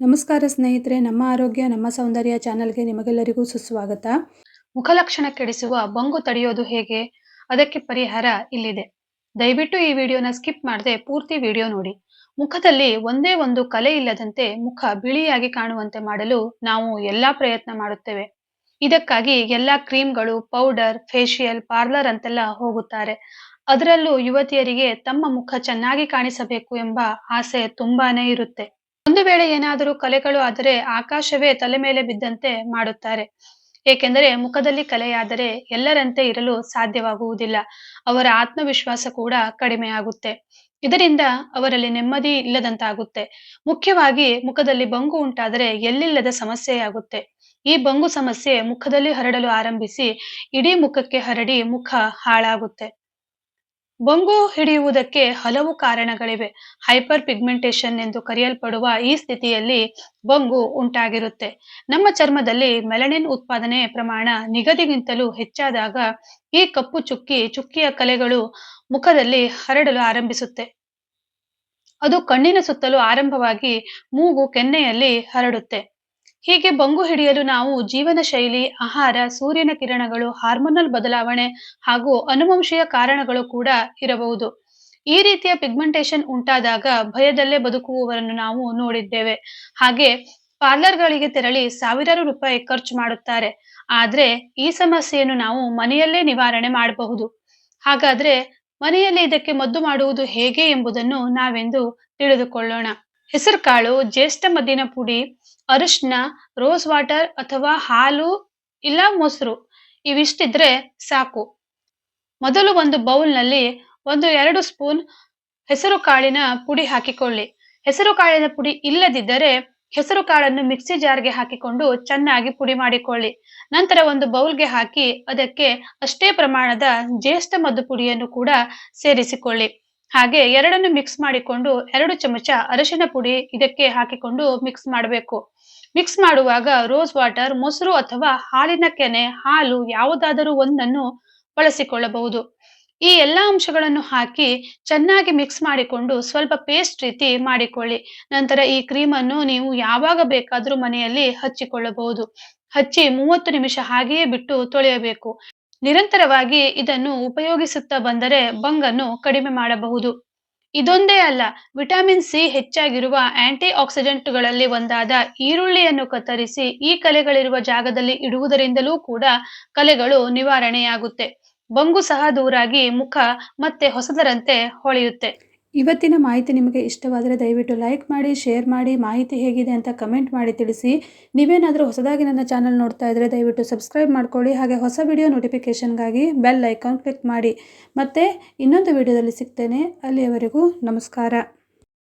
ನಮಸ್ಕಾರ ಸ್ನೇಹಿತರೆ, ನಮ್ಮ ಆರೋಗ್ಯ, ನಮ್ಮ ಸೌಂದರ್ಯ ಚಾನೆಲ್ಗೆ ನಿಮಗೆಲ್ಲರಿಗೂ ಸುಸ್ವಾಗತ. ಮುಖಲಕ್ಷಣ ಕೆಡಿಸುವ ಬಂಗು ತಡೆಯೋದು ಹೇಗೆ? ಅದಕ್ಕೆ ಪರಿಹಾರ ಇಲ್ಲಿದೆ. ದಯವಿಟ್ಟು ಈ ವಿಡಿಯೋನ ಸ್ಕಿಪ್ ಮಾಡದೆ ಪೂರ್ತಿ ವಿಡಿಯೋ ನೋಡಿ. ಮುಖದಲ್ಲಿ ಒಂದೇ ಒಂದು ಕಲೆ ಇಲ್ಲದಂತೆ ಮುಖ ಬಿಳಿಯಾಗಿ ಕಾಣುವಂತೆ ಮಾಡಲು ನಾವು ಎಲ್ಲಾ ಪ್ರಯತ್ನ ಮಾಡುತ್ತೇವೆ. ಇದಕ್ಕಾಗಿ ಎಲ್ಲಾ ಕ್ರೀಮ್ಗಳು, ಪೌಡರ್, ಫೇಶಿಯಲ್, ಪಾರ್ಲರ್ ಅಂತೆಲ್ಲ ಹೋಗುತ್ತಾರೆ. ಅದರಲ್ಲೂ ಯುವತಿಯರಿಗೆ ತಮ್ಮ ಮುಖ ಚೆನ್ನಾಗಿ ಕಾಣಿಸಬೇಕು ಎಂಬ ಆಸೆ ತುಂಬಾನೇ ಇರುತ್ತೆ. ಒಂದು ವೇಳೆ ಏನಾದರೂ ಕಲೆಗಳು ಆದರೆ ಆಕಾಶವೇ ತಲೆ ಮೇಲೆ ಬಿದ್ದಂತೆ ಮಾಡುತ್ತಾರೆ. ಏಕೆಂದರೆ ಮುಖದಲ್ಲಿ ಕಲೆಯಾದರೆ ಎಲ್ಲರಂತೆ ಇರಲು ಸಾಧ್ಯವಾಗುವುದಿಲ್ಲ. ಅವರ ಆತ್ಮವಿಶ್ವಾಸ ಕೂಡ ಕಡಿಮೆಯಾಗುತ್ತೆ ಇದರಿಂದ ಅವರಲ್ಲಿ ನೆಮ್ಮದಿ ಇಲ್ಲದಂತಾಗುತ್ತೆ. ಮುಖ್ಯವಾಗಿ ಮುಖದಲ್ಲಿ ಬಂಗು ಉಂಟಾದರೆ ಎಲ್ಲಿಲ್ಲದ ಸಮಸ್ಯೆಯಾಗುತ್ತೆ ಈ ಬಂಗು ಸಮಸ್ಯೆ ಮುಖದಲ್ಲಿ ಹರಡಲು ಆರಂಭಿಸಿ ಇಡೀ ಮುಖಕ್ಕೆ ಹರಡಿ ಮುಖ ಹಾಳಾಗುತ್ತೆ. ಬಂಗು ಹಿಡಿಯುವುದಕ್ಕೆ ಹಲವು ಕಾರಣಗಳಿವೆ. ಹೈಪರ್ ಪಿಗ್ಮೆಂಟೇಷನ್ ಎಂದು ಕರೆಯಲ್ಪಡುವ ಈ ಸ್ಥಿತಿಯಲ್ಲಿ ಬೊಂಗು ಉಂಟಾಗಿರುತ್ತೆ. ನಮ್ಮ ಚರ್ಮದಲ್ಲಿ ಮೆಲನಿನ್ ಉತ್ಪಾದನೆ ಪ್ರಮಾಣ ನಿಗದಿಗಿಂತಲೂ ಹೆಚ್ಚಾದಾಗ ಈ ಕಪ್ಪು ಚುಕ್ಕಿ ಚುಕ್ಕಿಯ ಕಲೆಗಳು ಮುಖದಲ್ಲಿ ಹರಡಲು ಆರಂಭಿಸುತ್ತೆ. ಅದು ಕಣ್ಣಿನ ಸುತ್ತಲೂ ಆರಂಭವಾಗಿ ಮೂಗು, ಕೆನ್ನೆಯಲ್ಲಿ ಹರಡುತ್ತೆ. ಹೀಗೆ ಬಂಗು ಹಿಡಿಯಲು ನಾವು ಜೀವನ ಶೈಲಿ, ಆಹಾರ, ಸೂರ್ಯನ ಕಿರಣಗಳು, ಹಾರ್ಮೋನಲ್ ಬದಲಾವಣೆ ಹಾಗೂ ಅನುವಂಶೀಯ ಕಾರಣಗಳು ಕೂಡ ಇರಬಹುದು. ಈ ರೀತಿಯ ಪಿಗ್ಮೆಂಟೇಷನ್ ಉಂಟಾದಾಗ ಭಯದಲ್ಲೇ ಬದುಕುವವರನ್ನು ನಾವು ನೋಡಿದ್ದೇವೆ. ಹಾಗೆ ಪಾರ್ಲರ್ಗಳಿಗೆ ತೆರಳಿ ಸಾವಿರಾರು ರೂಪಾಯಿ ಖರ್ಚು ಮಾಡುತ್ತಾರೆ. ಆದ್ರೆ ಈ ಸಮಸ್ಯೆಯನ್ನು ನಾವು ಮನೆಯಲ್ಲೇ ನಿವಾರಣೆ ಮಾಡಬಹುದು. ಹಾಗಾದ್ರೆ ಮನೆಯಲ್ಲಿ ಇದಕ್ಕೆ ಮದ್ದು ಮಾಡುವುದು ಹೇಗೆ ಎಂಬುದನ್ನು ನಾವೆಂದು ತಿಳಿದುಕೊಳ್ಳೋಣ. ಹೆಸರುಕಾಳು ಜ್ಯೇಷ್ಠ ಮದ್ದಿನ ಪುಡಿ ಅರಿಶಿನ ರೋಸ್ ವಾಟರ್ ಅಥವಾ ಹಾಲು ಇಲ್ಲ ಮೊಸರು. ಇವಿಷ್ಟಿದ್ರೆ ಸಾಕು. ಮೊದಲು ಒಂದು ಬೌಲ್ನಲ್ಲಿ ಒಂದು ಎರಡು ಸ್ಪೂನ್ ಹೆಸರು ಕಾಳಿನ ಪುಡಿ ಹಾಕಿಕೊಳ್ಳಿ. ಹೆಸರು ಕಾಳಿನ ಪುಡಿ ಇಲ್ಲದಿದ್ದರೆ ಹೆಸರು ಕಾಳನ್ನು ಮಿಕ್ಸಿ ಜಾರ್ಗೆ ಹಾಕಿಕೊಂಡು ಚೆನ್ನಾಗಿ ಪುಡಿ ಮಾಡಿಕೊಳ್ಳಿ. ನಂತರ ಒಂದು ಬೌಲ್ಗೆ ಹಾಕಿ ಅದಕ್ಕೆ ಅಷ್ಟೇ ಪ್ರಮಾಣದ ಜ್ಯೇಷ್ಠ ಮದ್ದು ಪುಡಿಯನ್ನು ಕೂಡ ಸೇರಿಸಿಕೊಳ್ಳಿ. ಹಾಗೆ ಎರಡನ್ನು ಮಿಕ್ಸ್ ಮಾಡಿಕೊಂಡು ಎರಡು ಚಮಚ ಅರಶಿನ ಪುಡಿ ಇದಕ್ಕೆ ಹಾಕಿಕೊಂಡು ಮಿಕ್ಸ್ ಮಾಡಬೇಕು. ಮಿಕ್ಸ್ ಮಾಡುವಾಗ ರೋಸ್ ವಾಟರ್ ಮೊಸರು ಅಥವಾ ಹಾಲಿನ ಕೆನೆ, ಹಾಲು ಯಾವುದಾದರೂ ಒಂದನ್ನು ಬಳಸಿಕೊಳ್ಳಬಹುದು. ಈ ಎಲ್ಲಾ ಅಂಶಗಳನ್ನು ಹಾಕಿ ಚೆನ್ನಾಗಿ ಮಿಕ್ಸ್ ಮಾಡಿಕೊಂಡು ಸ್ವಲ್ಪ ಪೇಸ್ಟ್ ರೀತಿ ಮಾಡಿಕೊಳ್ಳಿ. ನಂತರ ಈ ಕ್ರೀಮ್ ಅನ್ನು ನೀವು ಯಾವಾಗ ಬೇಕಾದರೂ ಮನೆಯಲ್ಲಿ ಹಚ್ಚಿಕೊಳ್ಳಬಹುದು. ಹಚ್ಚಿ ಮೂವತ್ತು ನಿಮಿಷ ಹಾಗೆಯೇ ಬಿಟ್ಟು ತೊಳೆಯಬೇಕು. ನಿರಂತರವಾಗಿ ಇದನ್ನು ಉಪಯೋಗಿಸುತ್ತಾ ಬಂದರೆ ಬಂಗನ್ನು ಕಡಿಮೆ ಮಾಡಬಹುದು. ಇದೊಂದೇ ಅಲ್ಲ, ವಿಟಮಿನ್ ಸಿ ಹೆಚ್ಚಾಗಿರುವ ಆಂಟಿ ಆಕ್ಸಿಡೆಂಟ್ಗಳಲ್ಲಿ ಒಂದಾದ ಈರುಳ್ಳಿಯನ್ನು ಕತ್ತರಿಸಿ ಈ ಕಲೆಗಳಿರುವ ಜಾಗದಲ್ಲಿ ಇಡುವುದರಿಂದಲೂ ಕೂಡ ಕಲೆಗಳು ನಿವಾರಣೆಯಾಗುತ್ತೆ. ಬಂಗು ಸಹ ದೂರಾಗಿ ಮುಖ ಮತ್ತೆ ಹೊಸದರಂತೆ ಹೊಳೆಯುತ್ತೆ. ಇವತ್ತಿನ ಮಾಹಿತಿ ನಿಮಗೆ ಇಷ್ಟವಾದರೆ ದಯವಿಟ್ಟು ಲೈಕ್ ಮಾಡಿ, ಶೇರ್ ಮಾಡಿ, ಮಾಹಿತಿ ಹೇಗಿದೆ ಅಂತ ಕಮೆಂಟ್ ಮಾಡಿ ತಿಳಿಸಿ. ನೀವೇನಾದರೂ ಹೊಸದಾಗಿ ನನ್ನ ಚಾನಲ್ ನೋಡ್ತಾ ಇದ್ದರೆ ದಯವಿಟ್ಟು ಸಬ್ಸ್ಕ್ರೈಬ್ ಮಾಡ್ಕೊಳ್ಳಿ. ಹಾಗೆ ಹೊಸ ವಿಡಿಯೋ ನೋಟಿಫಿಕೇಷನ್ಗಾಗಿ ಬೆಲ್ ಐಕಾನ್ ಕ್ಲಿಕ್ ಮಾಡಿ. ಮತ್ತು ಇನ್ನೊಂದು ವಿಡಿಯೋದಲ್ಲಿ ಸಿಗ್ತೇನೆ. ಅಲ್ಲಿಯವರೆಗೂ ನಮಸ್ಕಾರ.